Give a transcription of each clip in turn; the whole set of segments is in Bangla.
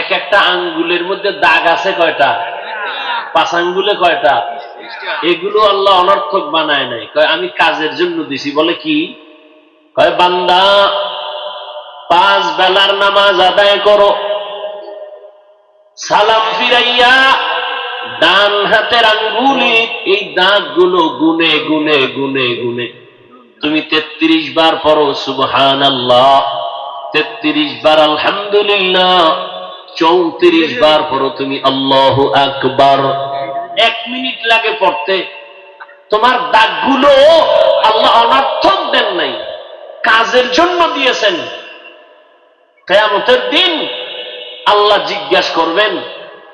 এক একটা আঙ্গুলের মধ্যে দাগ আছে কয়টা? পাঁচ আঙ্গুলে কয়টা? এগুলো আল্লাহ অনর্থক বানায় নাই। কয়, আমি কাজের জন্য দিছি, বলে কি? কয়, বান্দা, পাঁচ বেলার নামাজ আদায় করো। সালাম ফিরাইয়া ডান হাতের আঙ্গুলে এই দাগগুলো গুনে গুনে গুনে গুনে। তুমি তেত্রিশ বার পড়ো সুবহান আল্লাহ তেত্রিশ বার আলহামদুলিল্লাহ। চৌত্রিশ বার পড়ো তুমি, আল্লাহ আকবার। এক মিনিট লাগে পড়তে। তোমার দাগগুলো আল্লাহ অনর্থক দেন নাই। কাজের জন্য দিয়েছেন। কেয়ামতের দিন আল্লাহ জিজ্ঞাসা করবেন,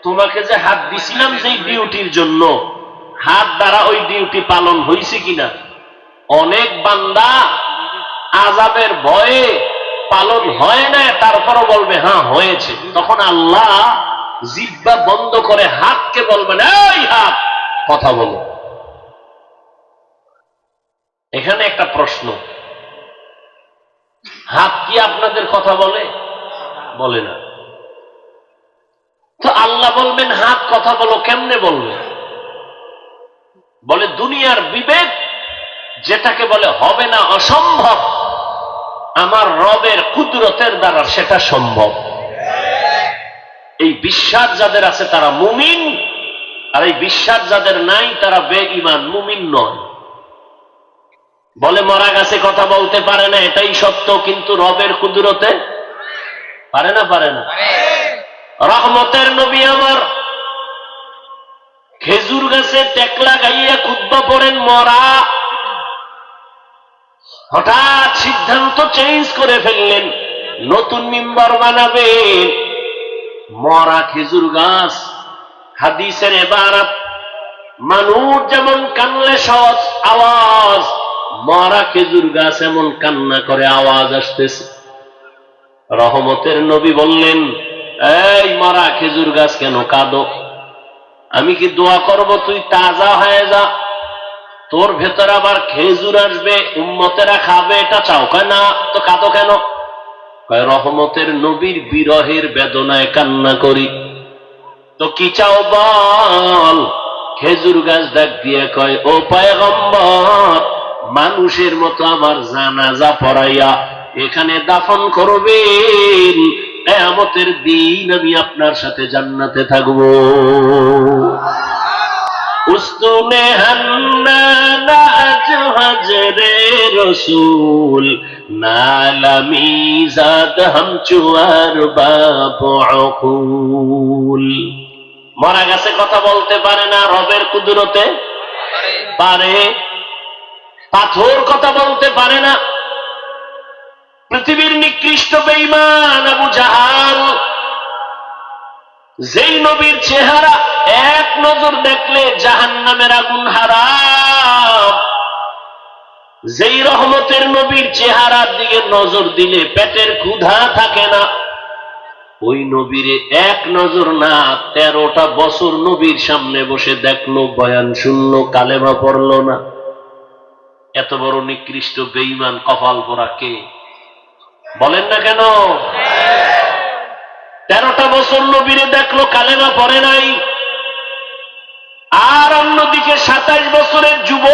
তোমাকে যে হাত দিছিলাম সেই ডিউটির জন্য, হাত দ্বারা ওই ডিউটি পালন হয়েছে কিনা? অনেক বান্দা আজাবের ভয়ে পালন হয় না, তারপরও বলবে হ্যাঁ হয়েছে। তখন আল্লাহ জিব্বা বন্ধ করে হাতকে বলবেন, এই হাত! কথা বলো এখানে একটা প্রশ্ন। হাত কি আপনাদের কথা বলে? বলে না। তো আল্লাহ বলবেন, হাত কথা বলো, কেমনে বলবে? বলে, দুনিয়ার বিবেক যেটাকে বলে হবে না, অসম্ভব। আমার রবের কুদরতের দ্বারা সেটা সম্ভব। এই বিশ্বাস যাদের আছে তারা মুমিন, আর এই বিশ্বাস যাদের নাই তারা বে ইমান মুমিন নয়। বলে মরা গাছে কথা বলতে পারে না, এটাই সত্য, কিন্তু রবের কুদরতে পারে না পারে না। রহমতের নবী আমার খেজুর গাছে টেকলা গাইয়া খুদ্া পড়েন, মরা হঠাৎ সিদ্ধান্ত চেঞ্জ করে ফেললেন। নতুন মিম্বার বানাবেন। মরা খেজুর গাছ, হাদিসের এবার মানুষ যেমন কানলে সহজ আওয়াজ, মরা খেজুর গাছ এমন কান্না করে আওয়াজ আসতেছে। রহমতের নবী বললেন, এই মরা খেজুর গাছ কেন কাঁদো? আমি কি দোয়া করব? তুই তাজা হয়ে যা। তোর ভেতর আবার খেজুর আসবে, উম্মতেরা খাবে, এটা চাও? না। তো কাঁদো কেন? রহমতের নবীর বিরহের বেদনায় কান্না করি। তো কি চাও বল? খেজুর গাছ ডাক দিয়ে কয়, ও পায়গম্বর, মানুষের মতো আমার জানাজা পড়াইয়া এখানে দাফন করবেন। কেয়ামতের দিন আমি আপনার সাথে জান্নাতে থাকব। উস্তুনে হান্না হজরে রসুল। নালামি জাদ হাম চুয়ার বাবুল মরা গেছে কথা বলতে পারে না রবের কুদরতে? পারে। পাথর কথা বলতে পারে না। পৃথিবীর নিকৃষ্ট বেইমান আবু জাহাল যেই নবীর চেহারা এক নজর দেখলে জাহান নামের আগুন হারাম। যেই রহমতের নবীর চেহারার দিকে নজর দিলে পেটের ক্ষুধা থাকে না। ওই নবীরে এক নজর না, তেরোটা বছর নবীর সামনে বসে দেখল, বয়ান শুনলো, কালেমা পড়ল না। এত বড় নিকৃষ্ট বেইমান কপাল পরা কে? বলেন না কেন? তেরোটা বছর নবীরে দেখল, কালেমা পরে নাই। আর অন্যদিকে সাতাইশ বছরের যুব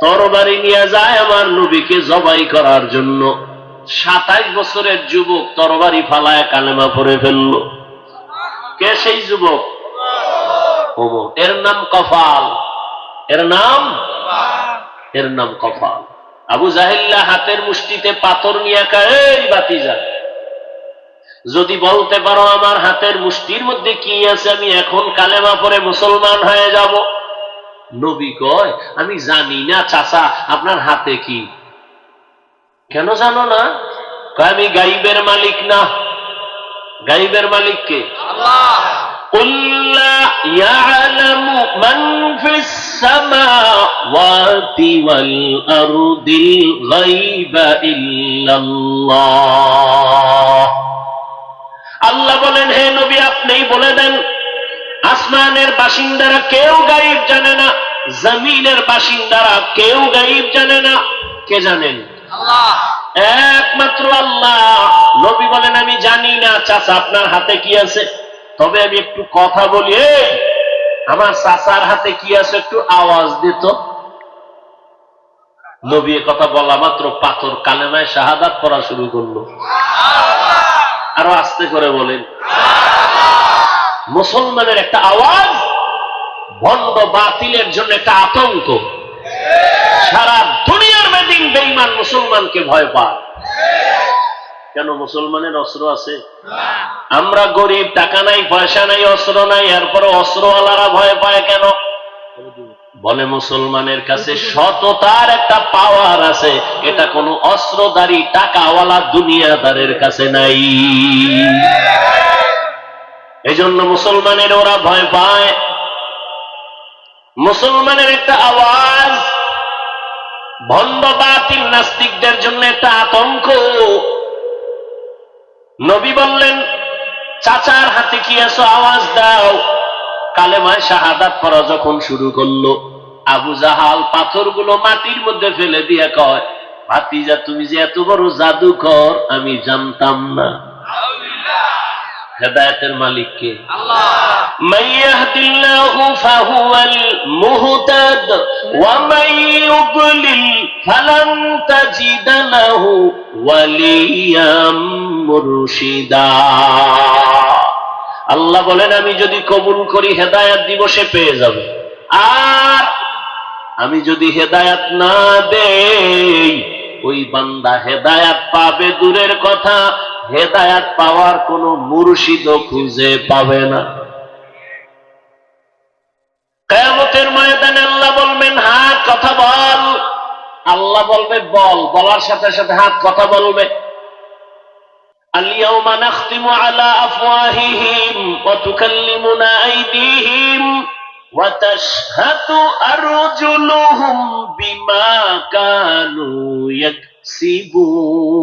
তরবারি নিয়ে যায় আমার নবীকে জবাই করার জন্য। সাতাইশ বছরের যুবক তরবারি ফালায় কালেমা পড়ে ফেলল। কে সেই যুবক। এর নাম কফাল। এর নাম? এর নাম কফাল। আবু জাহিল্লা হাতের মুষ্টিতে পাথর নিয়ে কায় এই বাতিজা যদি বলতে পারো আমার হাতের মুষ্টির মধ্যে কি আছে আমি এখন কালেমা পরে মুসলমান হয়ে যাব? নবী কয় আমি জানি না চাচা আপনার হাতে কি? কেন জানো না? আমি গাইবের মালিক না। গাইবের মালিক কে? قل আল্লাহ বলেন হে নবী আপনিই বলে দেন আসমানের বাসিন্দারা কেউ গাইব জানে না জমিনের বাসিন্দারা কেউ গাইব জানে না কে জানেন? একমাত্র আল্লাহ। নবী বলেন আমি জানি না চাচা আপনার হাতে কি আছে? তবে আমি একটু কথা বলি আমার চাচার হাতে কি আছে একটু আওয়াজ দিত নবী কথা বলা মাত্র পাথর কালেমায় শাহাদাত করা শুরু করল। আরও আস্তে করে বলেন। মুসলমানের একটা আওয়াজ ভণ্ড বাতিলের জন্য একটা আতঙ্ক। সারা দুনিয়ার মেদিন বেইমান মুসলমানকে ভয় পায়। কেন মুসলমানের অস্ত্র আছে? আমরা গরিব, টাকা নাই, পয়সা নাই, অস্ত্র নাই এরপরে অস্ত্রওয়ালারা ভয় পায় কেন? বলে মুসলমানের কাছে সততার একটা পাওয়ার আছে। এটা কোনো অস্ত্রধারী, টাকাওয়ালা দুনিয়াদারের কাছে নাই। এজন্য মুসলমানের ওরা ভয় পায়। মুসলমানের একটা আওয়াজ, ভণ্ড বাতিল নাস্তিকদের জন্য একটা আতঙ্ক। নবী বললেন, চাচার হাতে কি আছো আওয়াজ দাও। কালেমায় শাহাদাত করা যখন শুরু করল আবু জাহাল পাথরগুলো মাটির মধ্যে ফেলে দিয়ে কয় ভাতিজা তুমি যে এত বড় জাদুঘর আমি জানতাম না। আল্লাহ বলেন আমি যদি কবুল করি হেদায়াত দিবসে পেয়ে যাবে। আর আমি যদি হেদায়াত না দেই ওই বান্দা হেদায়াত পাবে দূরের কথা হেদায়াত পাওয়ার কোনো মুর্শিদ খুঁজে পাবে না কেয়ামতের ময়দানে আল্লাহ বলবেন হাত কথা বল আল্লাহ বলবে বল বলার সাথে সাথে হাত কথা বলবে اليوم نختم على أفواههم وتكلمنا أيديهم وَتَشْهَدُ أَرْجُلُهُمْ بِمَا كَانُوا يَكْسِبُونَ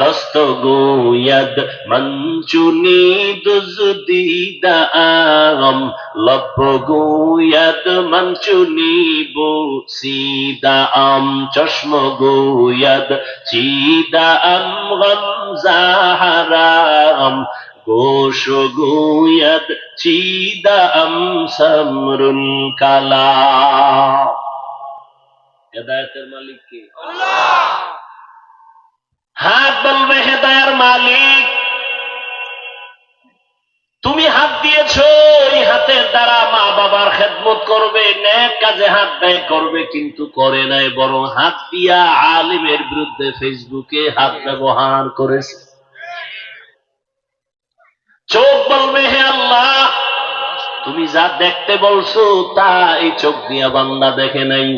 দস্ত গোয়দ মঞ্চুনি দুজদিদম লভ গোয়দ মঞ্চুনি বো সিদা আম চশম গোয়দ চিদা আম গোশ গোয়দ চিদা আম সমরুল কালা হেদায়তের মালিক কে? হাত বলবে হেদায়ের মালিক। তুমি হাত দিয়েছ দ্বারা মা বাবার খেদমত করবে কাজে হাত ব্যয় করবে, কিন্তু করে নাই, বরং হাত দিয়া আলিমের বিরুদ্ধে ফেসবুকে হাত ব্যবহার করেছে। চোখ বলবে, হে আল্লাহ, তুমি যা দেখতে বলছো, তা এই চোখ দিয়া বান্দা দেখে নাই।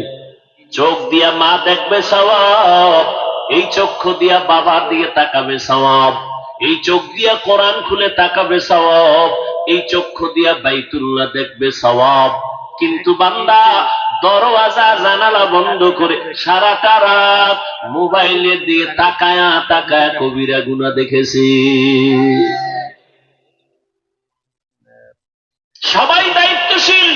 চোখ দিয়া মা দেখবে সওয়াব, এই চক্ষু দিয়া বাবার দিকে তাকাবে সওয়াব, এই চোখ দিয়া কোরআন খুলে তাকাবে সওয়াব এই চক্ষু দিয়া বাইতুল্লাহ দেখবে সওয়াব। কিন্তু বান্দা দরওয়াজা, জানালা বন্ধ করে সারাটা রাত মোবাইলের দিকে তাকায়া তাকায়া কবিরা গুনা দেখেছি। সবাই দায়িত্বশীল।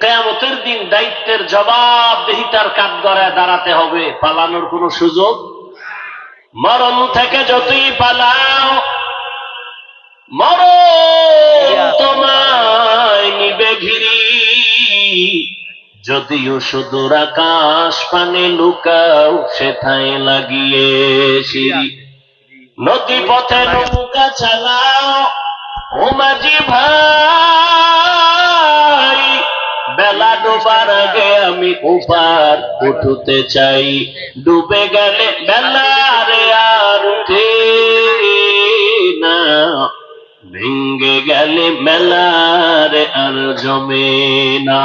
কেয়ামতের দিন দায়িত্বের জবাব দেহিতার কাঠ গড়ায় দাঁড়াতে হবে, পালানোর কোন সুযোগ? মরণ থেকে যতই পালাও মরণ তোমায় নিবে ঘিরি। যদিও সুদূর আকাশ পানে লুকাও সেথায় লাগিয়ে সিঁড়ি। নদী পথে নৌকা চালাও ও মাঝি ভাই। বেলা ডোবার আগে আমি উপার উঠতে চাই। ডুবে গেলে বেলা রে আর উঠে ভেঙ্গে গেলে মেলারে আর জমে না।